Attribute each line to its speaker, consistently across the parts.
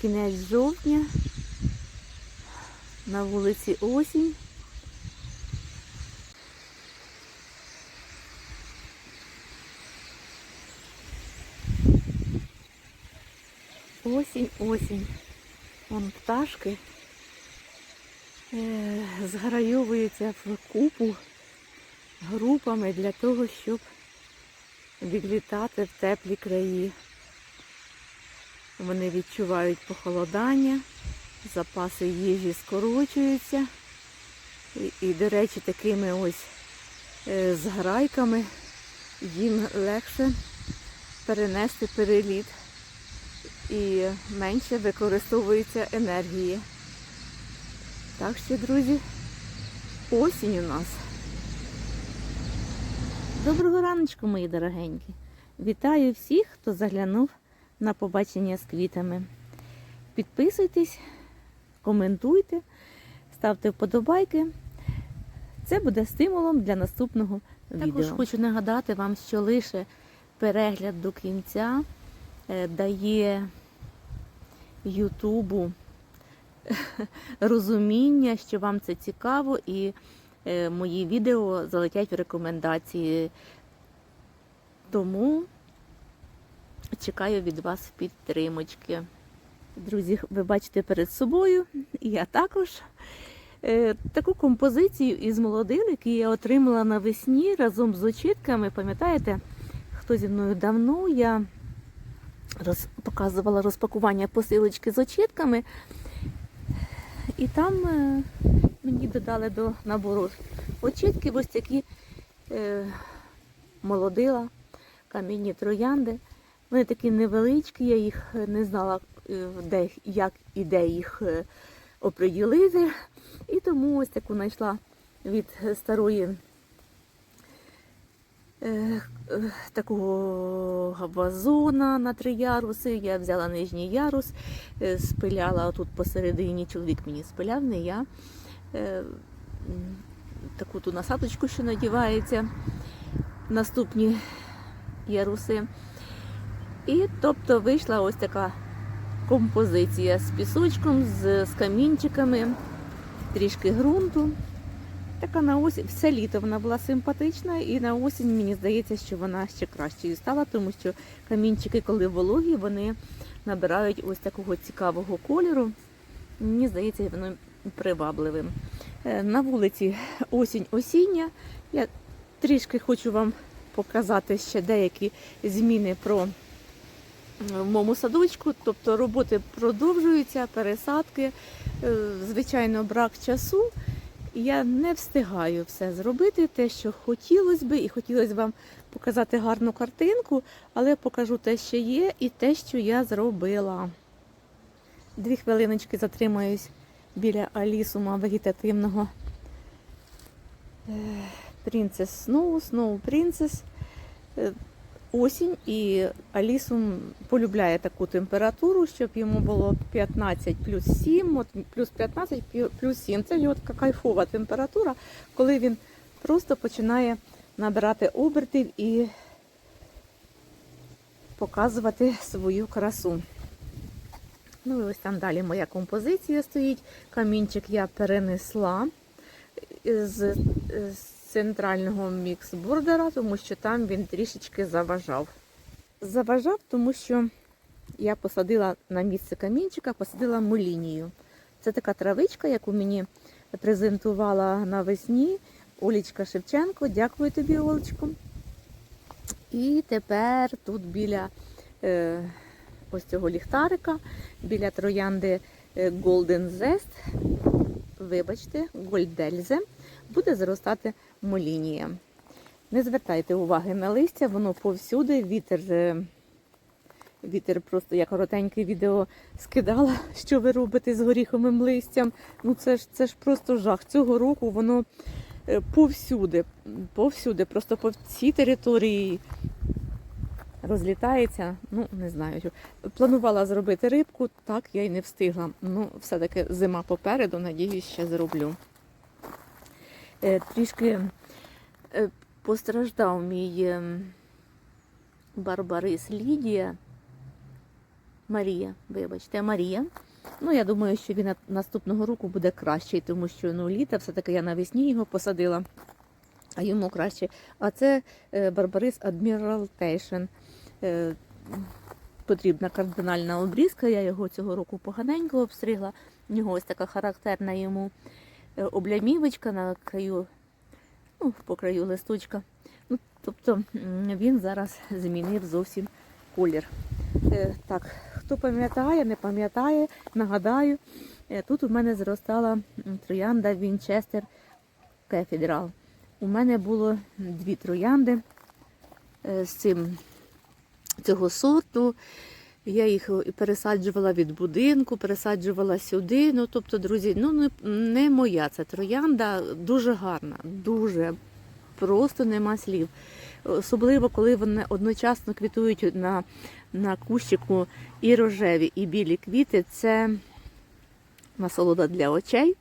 Speaker 1: кінець жовтня. На вулиці осінь. Осінь, осінь. Вон пташки е, зграйовуються в купу групами для того, щоб відлітати в теплі краї. Вони відчувають похолодання, запаси їжі скорочуються. І, до речі, такими ось е, зграйками їм легше перенести переліт і менше використовується енергії. Так що, друзі, осінь у нас. Доброго раночку, мої дорогенькі. Вітаю всіх, хто заглянув на побачення з квітами. Підписуйтесь, коментуйте, ставте вподобайки. Це буде стимулом для наступного відео. Також хочу нагадати вам, що лише перегляд до кінця е, дає Ютубу розуміння, що вам це цікаво, і е, мої відео залетять в рекомендації. Тому чекаю від вас підтримочки. Друзі, ви бачите перед собою, я також е, таку композицію із молодил, які я отримала навесні разом з очітками. Пам'ятаєте, хто зі мною давно я роз, показувала розпакування посилочки з очітками, і там е, мені додали до набору очітки ось такі е, молодила, камінні троянди. Вони такі невеличкі, я їх не знала, е, де, як і де їх е, оприділити. І тому ось таку знайшла від старої е, е, такого вазона на три яруси. Я взяла нижній ярус, е, спиляла тут посередині, чоловік мені спиляв, не я. Е, Таку ту насадочку, що надівається. Наступні яруси. І тобто вийшла ось така композиція з пісочком, з, з камінчиками, трішки ґрунту. Така на осінь, все літо вона була симпатична, і на осінь мені здається, що вона ще кращою стала, тому що камінчики, коли вологі, вони набирають ось такого цікавого кольору. Мені здається, воно привабливим. Е, На вулиці осінь осіння. Я трішки хочу вам показати ще деякі зміни про в моєму садочку, тобто роботи продовжуються, пересадки, е, звичайно, брак часу. Я не встигаю все зробити, те, що хотілося би, і хотілося б вам показати гарну картинку, але покажу те, що є, і те, що я зробила. Дві хвилиночки затримаюсь біля алісума вегетативного Принцес Сноу, Сноу Принцес. Осінь і Алісум полюбляє таку температуру, щоб йому було 15 плюс 7, от плюс 15 плюс 7. Це його така кайфова температура, коли він просто починає набирати обертів і показувати свою красу. Ну і ось там далі моя композиція стоїть. Камінчик я перенесла з, з центрального мікс-бордера, тому що там він трішечки заважав. Заважав, тому що я посадила на місце камінчика, посадила молінію. Це така травичка, яку мені презентувала навесні Олічка Шевченко. Дякую тобі, Олечко. І тепер тут біля е, ось цього ліхтарика, біля троянди е, Golden Zest, вибачте, Гольдельзе, буде зростати молінія. Не звертайте уваги на листя, воно повсюди, вітер, вітер просто я коротеньке відео скидала, що ви робите з горіховим листям. Ну це ж це ж просто жах. Цього року воно е, повсюди, повсюди, просто по всій території розлітається. Ну, не знаю. Планувала зробити рибку, так я й не встигла. Ну, все-таки зима попереду, надіюсь, ще зроблю. Е, Трішки е, постраждав мій е, барбарис Лідія. Марія, вибачте, Марія. Ну, я думаю, що він наступного року буде кращий, тому що ну, літа все-таки я навесні його посадила, а йому краще. А це Барбарис. Е, потрібна кардинальна обрізка. Я його цього року поганенько обстригла. У нього ось така характерна йому облямівочка на краю, ну, по краю листочка. Ну, тобто він зараз змінив зовсім колір. Е, Так, хто пам'ятає, не пам'ятає, нагадаю, е, тут у мене зростала троянда Вінчестер Кефідрал. У мене було дві троянди е, з цим цього сорту. Я їх пересаджувала від будинку, пересаджувала сюди. Ну, тобто, друзі, ну не, не моя ця троянда, дуже гарна, дуже просто нема слів. Особливо, коли вони одночасно квітують на, на кущику і рожеві, і білі квіти. Це насолода для очей.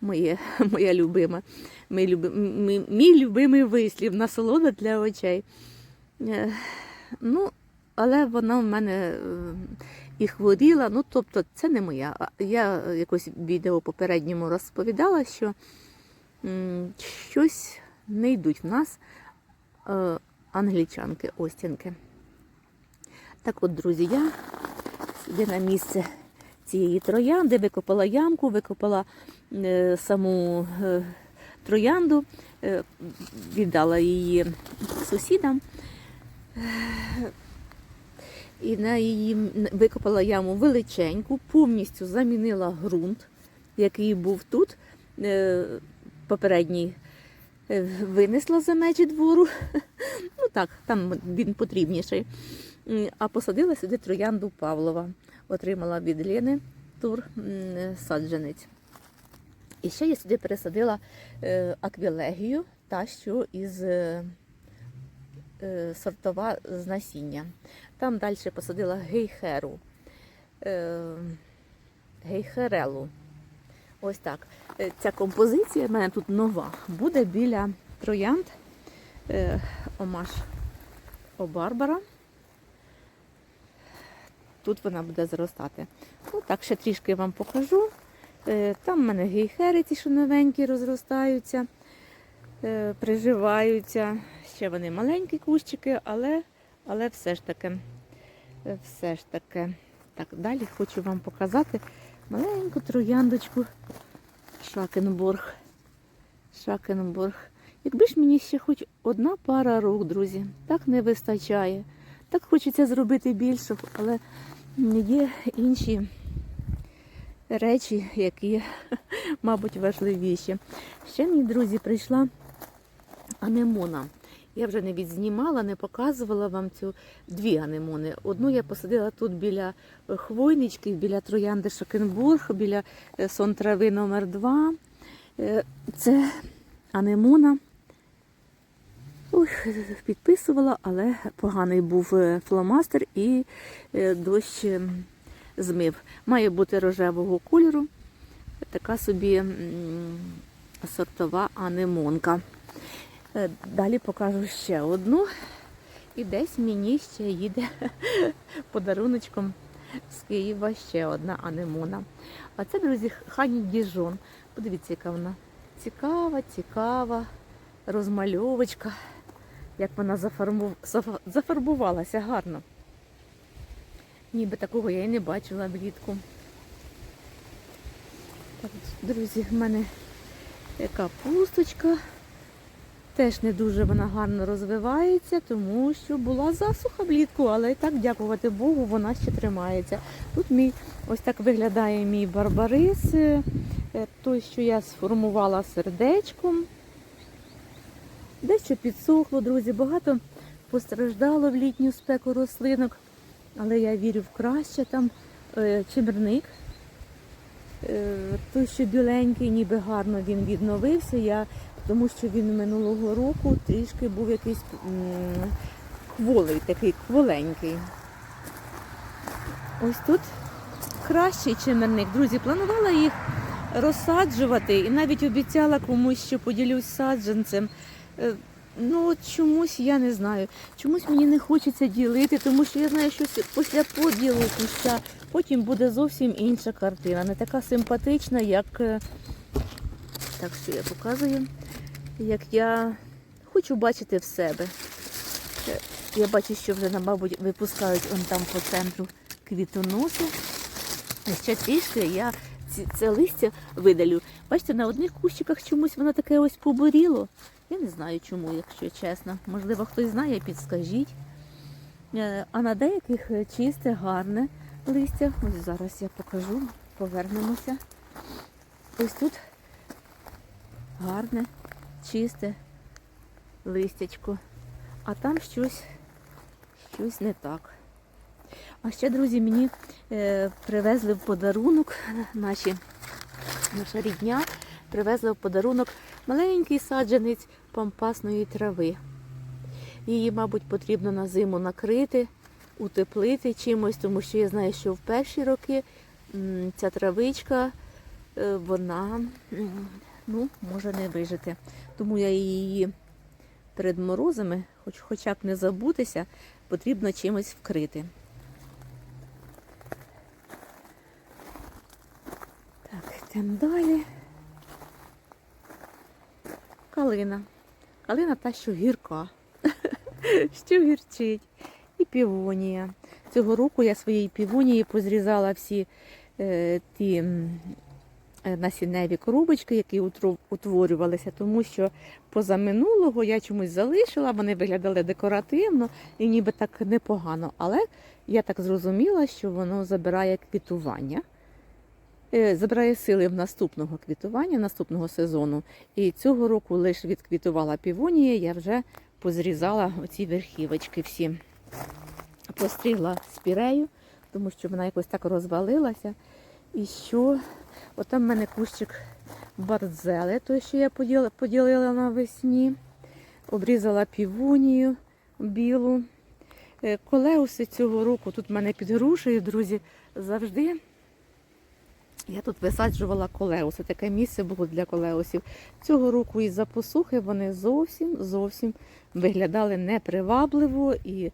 Speaker 1: Моє, моя любима. Мій, мій, мій любимий вислів насолода для очей. Е, Ну, але вона в мене е, і хворіла. Ну, тобто, це не моя. Я якось в відео попередньому розповідала, що щось не йдуть в нас е, англічанки, остінки. Так от, друзі, я сюди на місце цієї троянди викопала ямку, викопала е, саму е, троянду, е, віддала її сусідам. І на її викопала яму величеньку, повністю замінила ґрунт, який був тут. Е, Попередній е, винесла за межі двору. Ну так, там він потрібніший. А посадила сюди троянду Павлова. Отримала від Лени тур саджанець. І ще я сюди пересадила е, аквілегію, та що із е, е, сортова з насіння. Там далі посадила гейхеру, е, гейхерелу. Ось так. Е, Ця композиція в мене тут нова. Буде біля троянд е, Омаш Обарбара. Тут вона буде зростати. Ну, так, ще трішки вам покажу. Е, Там в мене гейхери, ті, що новенькі, розростаються, е, приживаються. Ще вони маленькі кущики, але, але все ж таки, все ж таки. Так, далі хочу вам показати маленьку трояндочку Шакенборг. Шакенборг. Якби ж мені ще хоч одна пара рук, друзі, так не вистачає. Так хочеться зробити більше, але є інші речі, які, мабуть, важливіші. Ще мені, друзі, прийшла анемона. Я вже не відзнімала, не показувала вам цю дві анемони. Одну я посадила тут біля е, хвойнички, біля троянди Шокенбург, біля е, сон трави номер 2 Це анемона. Ой, підписувала, але поганий був е, фломастер і е, дощ ем, змив. Має бути рожевого кольору. Така собі сортова анемонка. Е, Далі покажу ще одну. І десь мені ще їде подаруночком з Києва ще одна анемона. А це, друзі, Хані Діжон. Подивіться, яка вона цікава, цікава, розмальовочка. Як вона зафарбу- зафарбувалася гарно. Ніби такого я і не бачила влітку. Друзі, в мене капусточка. Теж не дуже вона гарно розвивається, тому що була засуха влітку, але і так, дякувати Богу, вона ще тримається. Тут мій ось так виглядає мій барбарис, е, е, той, що я сформувала сердечком. Дещо підсохло, друзі, багато постраждало в літню спеку рослинок, але я вірю в краще. Там е, чимерник, е, той, що біленький, ніби гарно він відновився. Я тому що він минулого року трішки був якийсь кволий, такий кволенький. Ось тут кращий чимерник. Друзі, планувала їх розсаджувати і навіть обіцяла комусь, що поділюсь саджанцем. Е, ну чомусь я не знаю. Чомусь мені не хочеться ділити, тому що я знаю, що після поділу куща потім буде зовсім інша картина. Не така симпатична, як е, так що я показую, як я хочу бачити в себе. Я бачу, що вже, на, мабуть, випускають он там по центру квітоноси. Ще трішки я це листя видалю. Бачите, на одних кущиках чомусь воно таке ось побуріло. Я не знаю чому, якщо чесно. Можливо, хтось знає, підскажіть. Е, А на деяких чисте, гарне листя. Ось зараз я покажу, повернемося. Ось тут гарне, чисте листячко. А там щось, щось не так. А ще, друзі, мені е, привезли в подарунок наші, наша рідня привезла в подарунок маленький саджанець пампасної трави. Її, мабуть, потрібно на зиму накрити, утеплити чимось, тому що я знаю, що в перші роки ця травичка, е, вона ну, може не вижити. Тому я її перед морозами, хоч хоча б не забутися, потрібно чимось вкрити. Так, йдемо далі. Калина. Калина та, що гірка, що гірчить. І півонія. Цього року я своєї півонії позрізала всі е, ті насінневі коробочки, які утворювалися, тому що позаминулого я чомусь залишила, вони виглядали декоративно і ніби так непогано. Але я так зрозуміла, що воно забирає квітування. Е, Забирає сили в наступного квітування, наступного сезону. І цього року лише відквітувала півонія, я вже позрізала оці верхівочки всі. Постригла спірею, тому що вона якось так розвалилася. І що? Отам в мене кущик барзели, той, що я поділила навесні. Обрізала півонію білу. Е, Колеуси цього року тут в мене під грушею, друзі, завжди я тут висаджувала колеуси. Таке місце було для колеусів. Цього року із-за посухи вони зовсім зовсім виглядали непривабливо і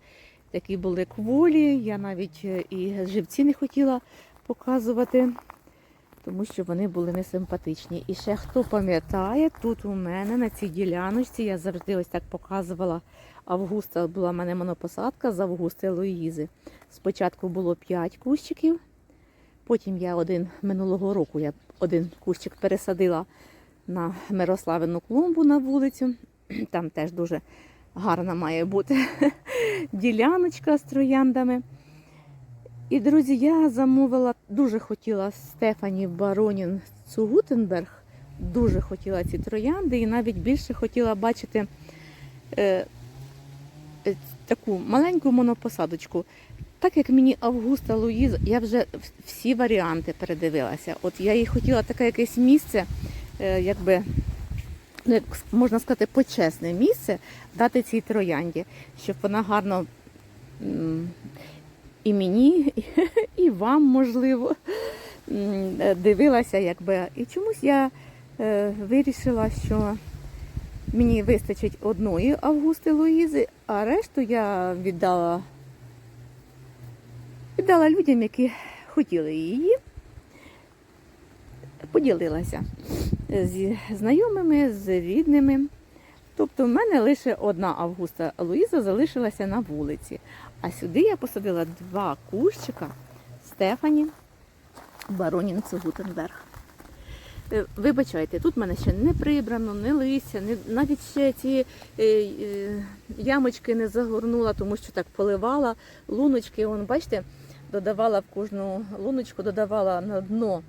Speaker 1: такі були кволі. Я навіть е, і живці не хотіла показувати, тому що вони були несимпатичні. І ще хто пам'ятає, тут у мене на цій діляночці я завжди ось так показувала. Августа була в мене монопосадка з Августи Луїзи. Спочатку було 5 кущиків. Потім я один минулого року я один кущик пересадила на Мирославину клумбу на вулицю. Там теж дуже гарна має бути діляночка з трояндами. І, друзі, я замовила, дуже хотіла Стефані Баронін Цугутенберг, дуже хотіла ці троянди і навіть більше хотіла бачити е, е, таку маленьку монопосадочку. Так як мені Августа Луїза, я вже всі варіанти передивилася. От я їй хотіла таке якесь місце, е, якби, ну, можна сказати, почесне місце дати цій троянді, щоб вона гарно і мені, і, вам, можливо, е, дивилася, якби. І чомусь я е, вирішила, що мені вистачить одної Августи Луїзи, а решту я віддала віддала людям, які хотіли її. Поділилася зі знайомими, з рідними. Тобто в мене лише одна Августа Луїза залишилася на вулиці. А сюди я посадила два кущика Стефані Баронін Цугутенберг. Е, Вибачайте, тут в мене ще не прибрано, не листя, не, навіть ще ці е, е, ямочки не загорнула, тому що так поливала. Луночки, вон, бачите, додавала в кожну луночку, додавала на дно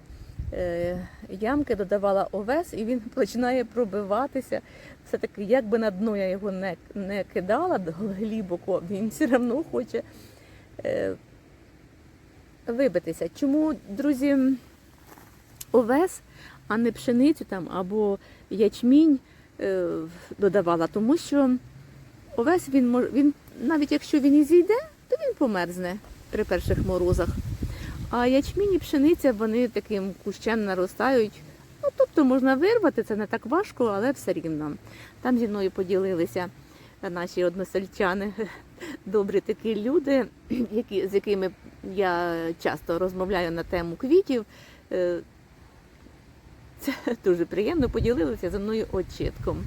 Speaker 1: ямки, додавала овес, і він починає пробиватися. Все-таки, як би на дно я його не, не кидала глибоко, він все одно хоче е, вибитися. Чому, друзі, овес, а не пшеницю там або ячмінь е, додавала? Тому що овес він він, навіть якщо він і зійде, то він померзне при перших морозах. А ячмінь і пшениця вони таким кущем наростають. Ну, тобто можна вирвати, це не так важко, але все рівно. Там зі мною поділилися наші односельчани, добрі такі люди, які, з якими я часто розмовляю на тему квітів. Е, Це дуже приємно поділилися зі мною очитком.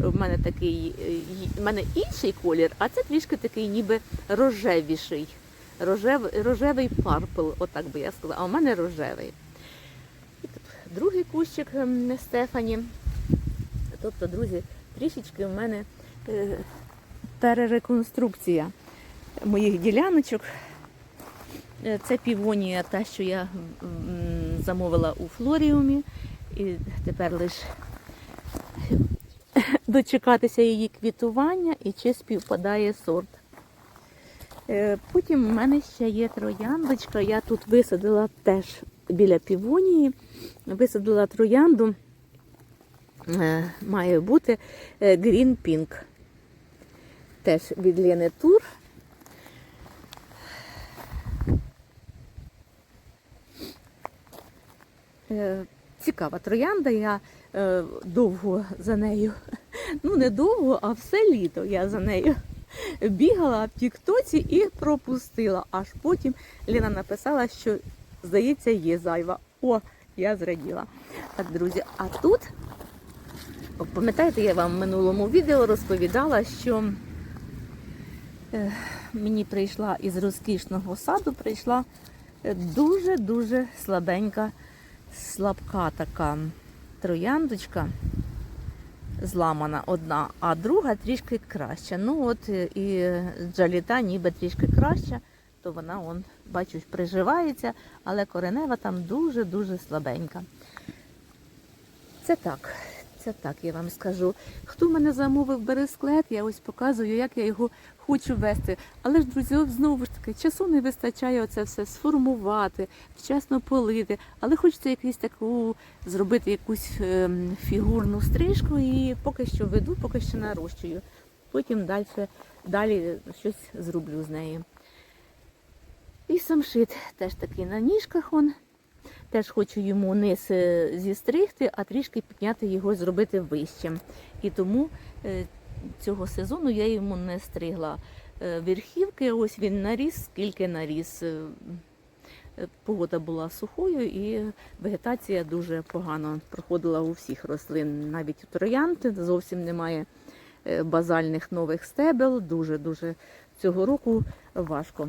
Speaker 1: У мене такий, е, в мене інший колір, а це трішки такий ніби рожевіший. Рожев, рожевий парпл, отак би я сказала, а у мене рожевий. І тут другий кущик ем, Стефані. Тобто, друзі, трішечки в мене е, перереконструкція моїх діляночок. Е, Це півонія, та, що я замовила у флоріумі. І тепер лише дочекатися її квітування і чи співпадає сорт. Е, Потім в мене ще є трояндочка. Я тут висадила теж біля півонії. Висадила троянду. Е, Має бути е, Green Pink. Теж від Лени Тур. Цікава троянда. Я довго за нею, ну не довго, а все літо я за нею бігала в Тіктоці і пропустила. Аж потім Ліна написала, що здається, є зайва. О, я зраділа. Так, друзі, а тут, пам'ятаєте, я вам в минулому відео розповідала, що е, мені прийшла із розкішного саду, прийшла е, дуже-дуже слабенька, слабка така трояндочка зламана одна, а друга трішки краща. Ну от е, і джаліта ніби трішки краща, то вона, он, бачу, приживається, але коренева там дуже-дуже слабенька. Це так, це так, я вам скажу. Хто мене замовив бересклет, я ось показую, як я його хочу вести. Але ж, друзі, знову ж таки, часу не вистачає оце все сформувати, вчасно полити. Але хочеться якусь таку зробити якусь ем, фігурну стрижку і поки що веду, поки що нарощую. Потім далі, далі щось зроблю з нею. І самшит теж такий на ніжках он. Теж хочу йому низ е, зістригти, а трішки підняти його, зробити вищим. І тому е, цього сезону я йому не стригла е, верхівки. Ось він наріс, скільки наріс. Погода була сухою і вегетація дуже погано проходила у всіх рослин. Навіть у троянд зовсім немає базальних нових стебел. Дуже-дуже цього року важко.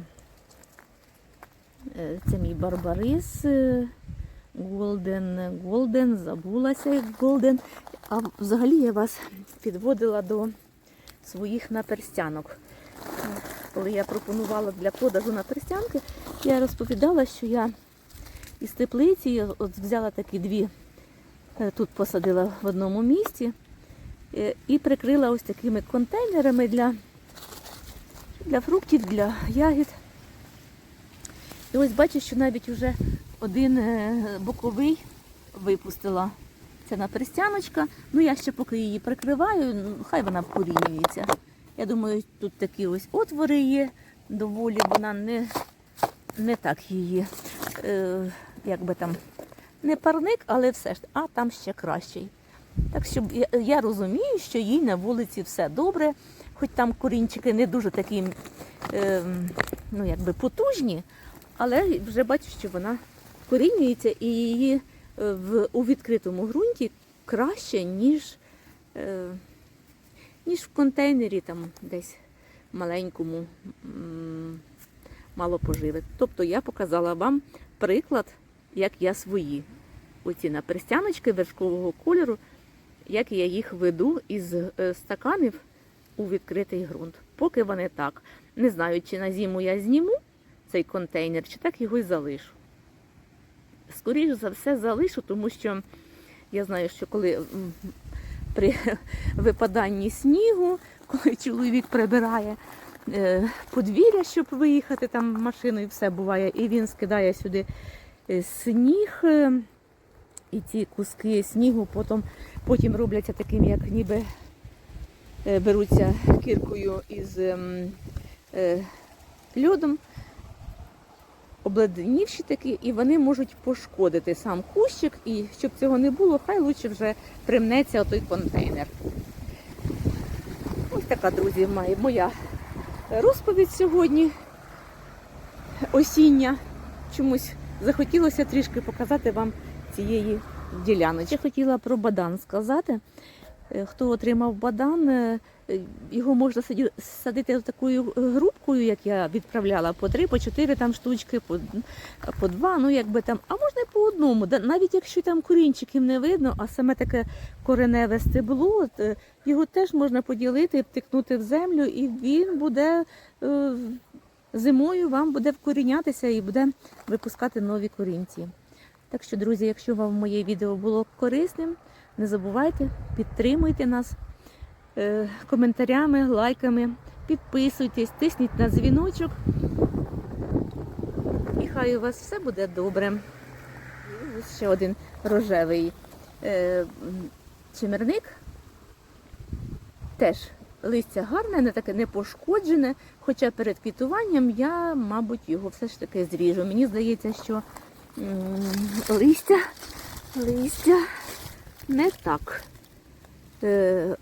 Speaker 1: Це мій барбарис. Голден, Голден, забулася як Голден. А взагалі я вас підводила до своїх наперстянок. Коли я пропонувала для продажу наперстянки, я розповідала, що я із теплиці от взяла такі дві, е, тут посадила в одному місці е, і прикрила ось такими контейнерами для, для фруктів, для ягід. І ось бачу, що навіть вже один е, боковий випустила. Це наперстяночка. Ну я ще поки її прикриваю, ну, хай вона вкорінюється. Я думаю, тут такі ось отвори є доволі, вона не, не так її, е, як би там, не парник, але все ж, а там ще кращий. Так що я, я розумію, що їй на вулиці все добре, хоч там корінчики не дуже такі, е, ну якби потужні, але вже бачу, що вона корінюється і її е, в, у відкритому ґрунті краще, ніж, е, ніж в контейнері там десь маленькому, мало поживи. Тобто я показала вам приклад, як я свої оці наперстяночки вершкового кольору, як я їх веду із е, стаканів у відкритий ґрунт. Поки вони так. Не знаю, чи на зиму я зніму цей контейнер, чи так його й залишу. Скоріше за все залишу, тому що я знаю, що коли при випаданні снігу, коли чоловік прибирає е, подвір'я, щоб виїхати там машиною, все буває, і він скидає сюди е, сніг, е, і ці куски снігу потім, потім робляться таким, як ніби беруться кіркою із ем, е, льодом обледенівші такі, і вони можуть пошкодити сам кущик, і щоб цього не було, хай лучше вже примнеться той контейнер. Ось така, друзі, моя розповідь сьогодні осіння. Чомусь захотілося трішки показати вам цієї діляночки. Я хотіла про бадан сказати. Е, Хто отримав бадан, е, його можна садити такою групкою, як я відправляла, по три, по чотири там штучки, по, по два, ну якби там, а можна і по одному. Навіть якщо там корінчиків не видно, а саме таке кореневе стебло, е, його теж можна поділити, втикнути в землю, і він буде зимою вам буде вкорінятися і буде випускати нові корінці. Так що, друзі, якщо вам моє відео було корисним, не забувайте, підтримуйте нас е, коментарями, лайками, підписуйтесь, тисніть на дзвіночок. І хай у вас все буде добре. І ще один рожевий е, чимерник. Теж листя гарне, не таке не пошкоджене. Хоча перед квітуванням я, мабуть, його все ж таки зріжу. Мені здається, що листя, листя не так е,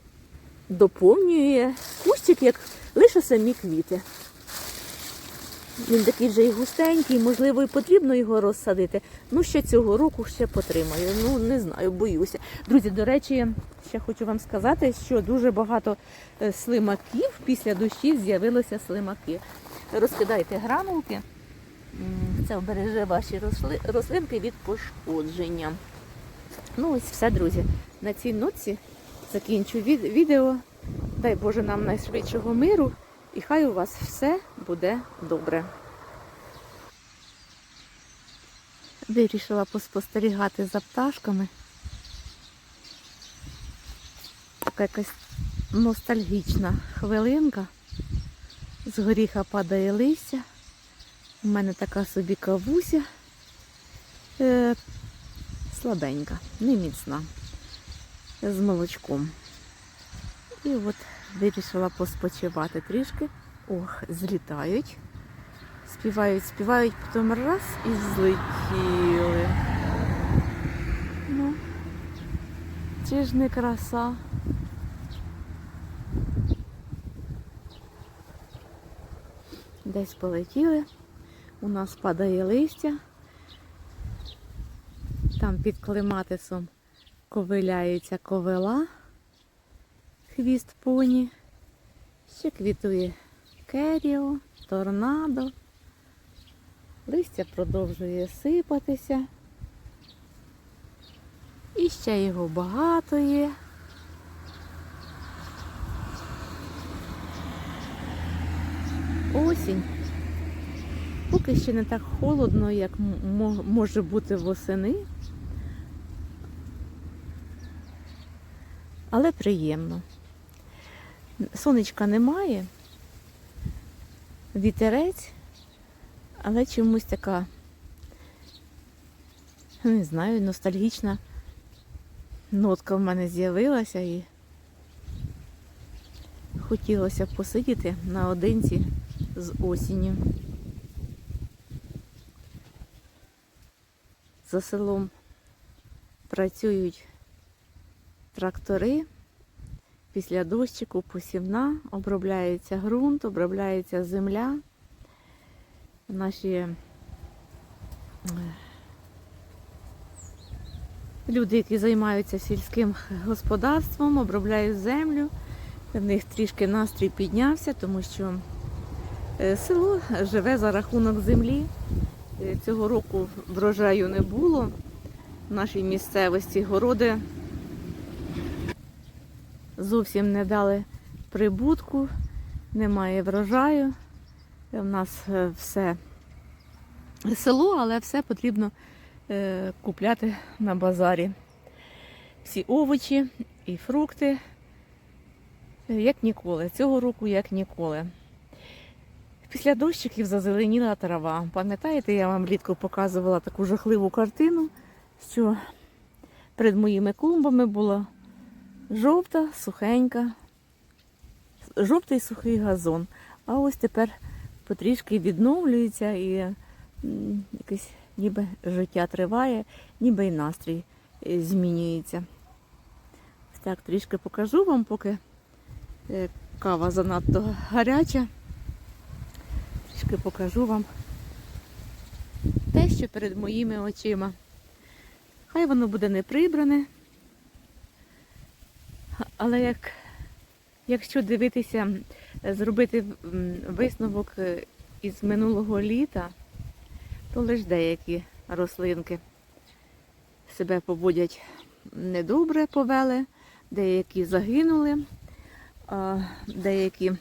Speaker 1: доповнює кущик, як лише самі квіти. Він такий вже і густенький, можливо, і потрібно його розсадити. Ну, ще цього року ще потримаю. Ну, не знаю, боюся. Друзі, до речі, ще хочу вам сказати, що дуже багато е, слимаків після дощів з'явилося слимаки. Розкидайте гранулки. Це обереже ваші рослинки від пошкодження. Ну, ось все, друзі. На цій ноці закінчу відео. Дай Боже нам найшвидшого миру. І хай у вас все буде добре. Вирішила поспостерігати за пташками. Така якась ностальгічна хвилинка. З горіха падає листя. У мене така собі кавуся. Слабенька, не міцна, з молочком. І от вирішила поспочивати трішки. Ох, злітають. Співають, співають, потім раз і злетіли. Ну, чи ж не краса? Десь полетіли. У нас падає листя. Там під клематисом ковиляється ковила хвіст поні. Ще квітує керіо, торнадо. Листя продовжує сипатися. І ще його багато є. Осінь. Поки ще не так холодно, як може бути восени. Але приємно. Сонечка немає, вітерець, але чомусь така, не знаю, ностальгічна нотка в мене з'явилася і хотілося б посидіти наодинці з осінню. За селом працюють трактори. Після дощику посівна, обробляється ґрунт, обробляється земля. Наші е, люди, які займаються сільським господарством, обробляють землю. В них трішки настрій піднявся, тому що е, село живе за рахунок землі. Е, Цього року врожаю не було. В нашій місцевості городи зовсім не дали прибутку, немає врожаю. У нас е, все село, але все потрібно е, купляти на базарі. Всі овочі і фрукти, е, як ніколи. Цього року як ніколи. Після дощиків зазеленіла трава. Пам'ятаєте, я вам влітку показувала таку жахливу картину, що перед моїми клумбами була жовта, сухенька, жовтий сухий газон. А ось тепер потрішки відновлюється і якесь ніби життя триває, ніби і настрій е, змінюється. Так, трішки покажу вам, поки е, кава занадто гаряча. Трішки покажу вам те, що перед моїми очима. Хай воно буде не прибране. Але як, якщо дивитися, зробити висновок е, із минулого літа, то лише деякі рослинки себе поводять недобре повели, деякі загинули, деякі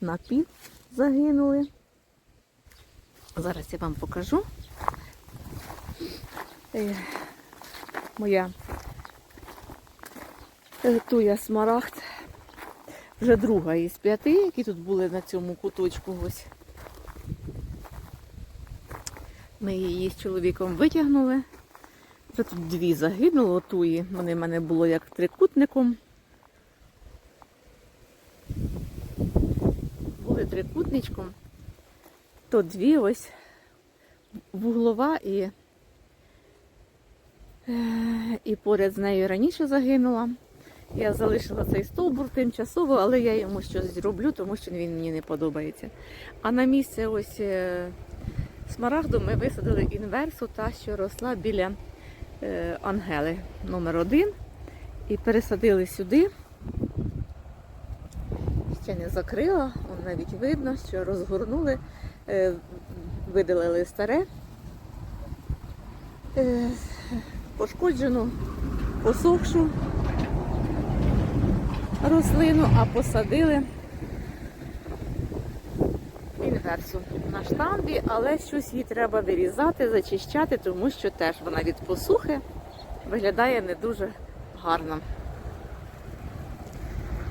Speaker 1: напів загинули. Зараз я вам покажу. Е, Моя е, туя смарагд. Вже друга із п'яти, які тут були на цьому куточку. Ось. Ми її з чоловіком витягнули. Вже тут дві загинуло туї. Вони в мене було як трикутником. Були трикутничком. То дві ось вуглова і, е, і поряд з нею раніше загинула. Я залишила цей стовбур тимчасово, але я йому щось зроблю, тому що він мені не подобається. А на місце ось е, смарагду ми висадили інверсу, та що росла біля е, Ангели номер один і пересадили сюди. Ще не закрила, навіть видно, що розгорнули, е, видалили старе, пошкоджену, посохшу рослину, а посадили інверсу на штамбі, але щось їй треба вирізати, зачищати, тому що теж вона від посухи виглядає не дуже гарно.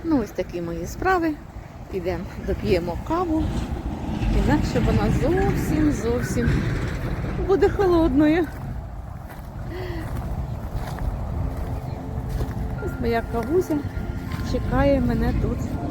Speaker 1: Ну, ось такі мої справи. Підемо, доп'ємо каву. Інакше вона зовсім зовсім буде холодною. Ось моя кавузя чекає мене тут